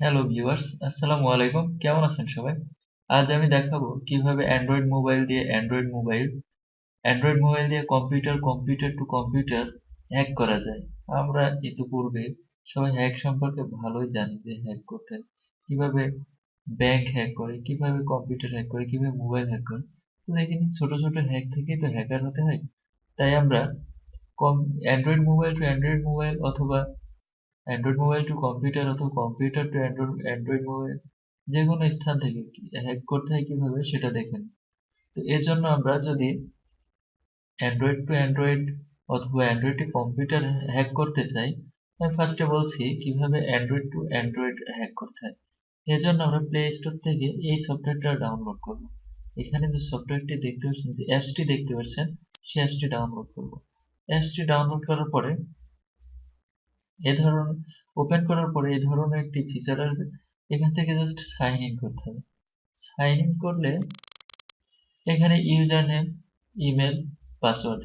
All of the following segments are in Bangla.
হ্যালো ভিউয়ার্স আসসালামু আলাইকুম কেমন আছেন সবাই? আজ আমি দেখাবো কীভাবে অ্যান্ড্রয়েড মোবাইল দিয়ে অ্যান্ড্রয়েড মোবাইল অ্যান্ড্রয়েড মোবাইল দিয়ে computer computer to computer hack করা যায়। আমরা ইতিপূর্বে সবাই হ্যাক সম্পর্কে ভালোই জানি যে হ্যাক করতে কীভাবে ব্যাংক হ্যাক করে, কীভাবে কম্পিউটার হ্যাক করে, কীভাবে মোবাইল হ্যাক করে। তো দেখিনি, ছোট ছোট হ্যাক থেকেই তো হ্যাকার হতে হয়। তাই আমরা কম Android mobile to Android mobile অথবা অ্যান্ড্রয়েড মোবাইল টু কম্পিউটার অথবা computer to Android Android mobile যে কোনো স্থান থেকে হ্যাক করতে হয় কীভাবে সেটা দেখেন। তো এর জন্য আমরা যদি অ্যান্ড্রয়েড টু অ্যান্ড্রয়েড অথবা অ্যান্ড্রয়েড টু কম্পিউটার হ্যাক করতে চাই, আমি ফার্স্টে বলছি কীভাবে অ্যান্ড্রয়েড টু অ্যান্ড্রয়েড হ্যাক করতে হয়। এর জন্য আমরা প্লে স্টোর থেকে এই সফটওয়্যারটা ডাউনলোড করব। এখানে যে সফটওয়্যারটি দেখতে পাচ্ছেন, যে অ্যাপসটি দেখতে পাচ্ছেন, সেই অ্যাপসটি ডাউনলোড করব। অ্যাপসটি ডাউনলোড করার পরে এ ধরনের ওপেন করার পরে এই ধরনের একটি ফিচার আসবে। এখান থেকে জাস্ট সাইন ইন করতে হবে। সাইন ইন করলে এখানে ইউজার নেম ইমেল পাসওয়ার্ড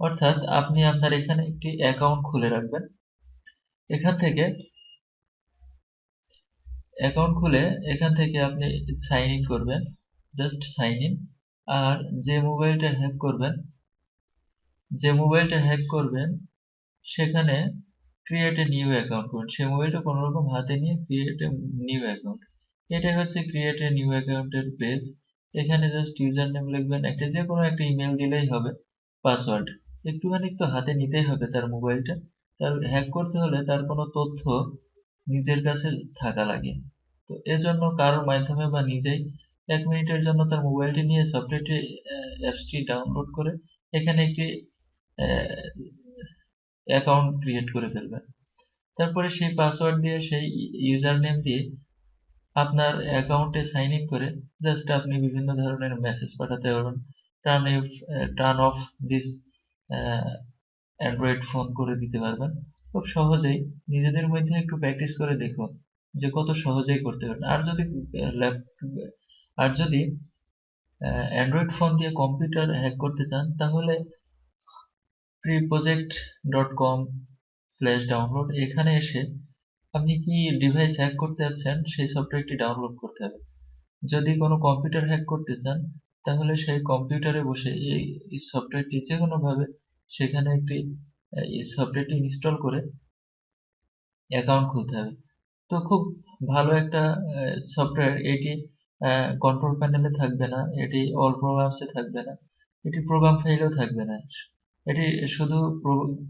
অর্থাৎ আপনি আপনার এখানে একটি অ্যাকাউন্ট খুলে রাখবেন। এখান থেকে অ্যাকাউন্ট খুলে এখান থেকে আপনি সাইন ইন করবেন। জাস্ট সাইন ইন আর যে মোবাইলটা হ্যাক করবেন, যে মোবাইলটা হ্যাক করবেন, সেখানে ক্রিয়েট এ নিউ অ্যাকাউন্ট করুন। সেই মোবাইলটা কোনো রকম হাতে নিয়ে ক্রিয়েট এ নিউ অ্যাকাউন্ট এটাই হচ্ছে ক্রিয়েট এ নিউ অ্যাকাউন্টের পেজ এখানে জাস্ট ইউজার নেম লিখবেন। একটা যে কোনো একটা ইমেল দিলেই হবে। পাসওয়ার্ড একটুখানি তো হাতে নিতেই হবে তার মোবাইলটা তার হ্যাক করতে হলে তার কোনো তথ্য নিজের কাছে থাকা লাগে। তো এজন্য কারোর মাধ্যমে বা নিজেই এক মিনিটের জন্য তার মোবাইলটি নিয়ে সফটওয়্যারটি অ্যাপসটি ডাউনলোড করে এখানে একটি অ্যাকাউন্ট ক্রিয়েট করে ফেলবেন। তারপরে সেই পাসওয়ার্ড দিয়ে, সেই ইউজার নেম দিয়ে আপনার অ্যাকাউন্টে সাইন ইন করে জাস্ট আপনি বিভিন্ন ধরনের মেসেজ পাঠাতে পারবেন। Turn off turn off this Android phone করে দিতে পারবেন। খুব সহজেই নিজেদের মধ্যে একটু প্র্যাকটিস করে দেখুন যে কত সহজেই করতে পারেন আর যদি আর যদি অ্যান্ড্রয়েড ফোন দিয়ে কম্পিউটার হ্যাক করতে চান, তাহলে কম স্ল্যাশ ডাউনলোড এখানে এসে আপনি কি ডিভাইস হ্যাক করতে যাচ্ছেন, সেই সফটওয়্যারটি ডাউনলোড করতে হবে। যদি কোনো কম্পিউটার হ্যাক করতে চান, তাহলে সেই কম্পিউটারে বসে এই সফটওয়্যারটি যে কোনোভাবে সেখানে একটি, এই সফটওয়্যারটি ইনস্টল করে অ্যাকাউন্ট খুলতে হবে। তো খুব ভালো একটা সফটওয়্যার এটি কন্ট্রোল প্যানেলে থাকবে না, এটি অল প্রোগ্রামসে থাকবে না, এটি প্রোগ্রাম ফাইলেও থাকবে না। এটি শুধু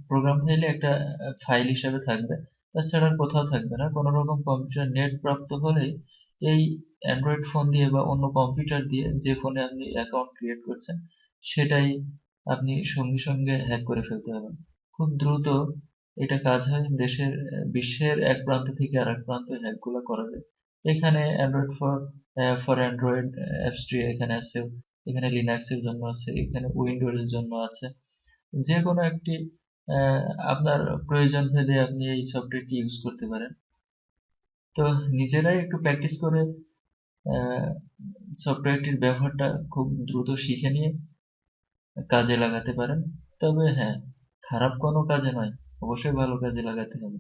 প্রোগ্রাম ফাইলে একটা ফাইল হিসাবে থাকবে। তাছাড়া কোথাও থাকবে না। কোনো রকম কম্পিউটার নেট প্রাপ্ত হলেই এই অ্যান্ড্রয়েড ফোন দিয়ে বা অন্য কম্পিউটার দিয়ে যে ফোনে আপনি অ্যাকাউন্ট ক্রিয়েট করছেন, সেটাই আপনি সঙ্গে সঙ্গে হ্যাক করে ফেলতে পারবেন। খুব দ্রুত এটা কাজ হয়। দেশের বিশ্বের এক প্রান্ত থেকে আর এক প্রান্তে হ্যাকগুলো করা যায়। এখানে অ্যান্ড্রয়েড ফর ফর অ্যান্ড্রয়েড অ্যাপসটি এখানে আছে। এখানে লিনাক্সের জন্য আছে। এখানে উইন্ডোজের জন্য আছে। যে কোনো একটি আপনার প্রয়োজন ভেদে আপনি এই সফটওয়্যারটি ইউজ করতে পারেন। তো নিজেরাই একটু প্র্যাকটিস করে সফটওয়্যারটির ব্যবহারটা খুব দ্রুত শিখে নিয়ে কাজে লাগাতে পারেন। তবে হ্যাঁ খারাপ কোনো কাজে নয়, অবশ্যই ভালো কাজে লাগাতে হবে।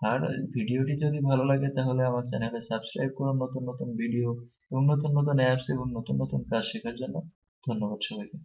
আর ভিডিওটি যদি ভালো লাগে তাহলে আমার চ্যানেলে সাবস্ক্রাইব করুন নতুন নতুন ভিডিও এবং নতুন নতুন অ্যাপস এবং নতুন নতুন কাজ শেখার জন্য। ধন্যবাদ সবাইকে।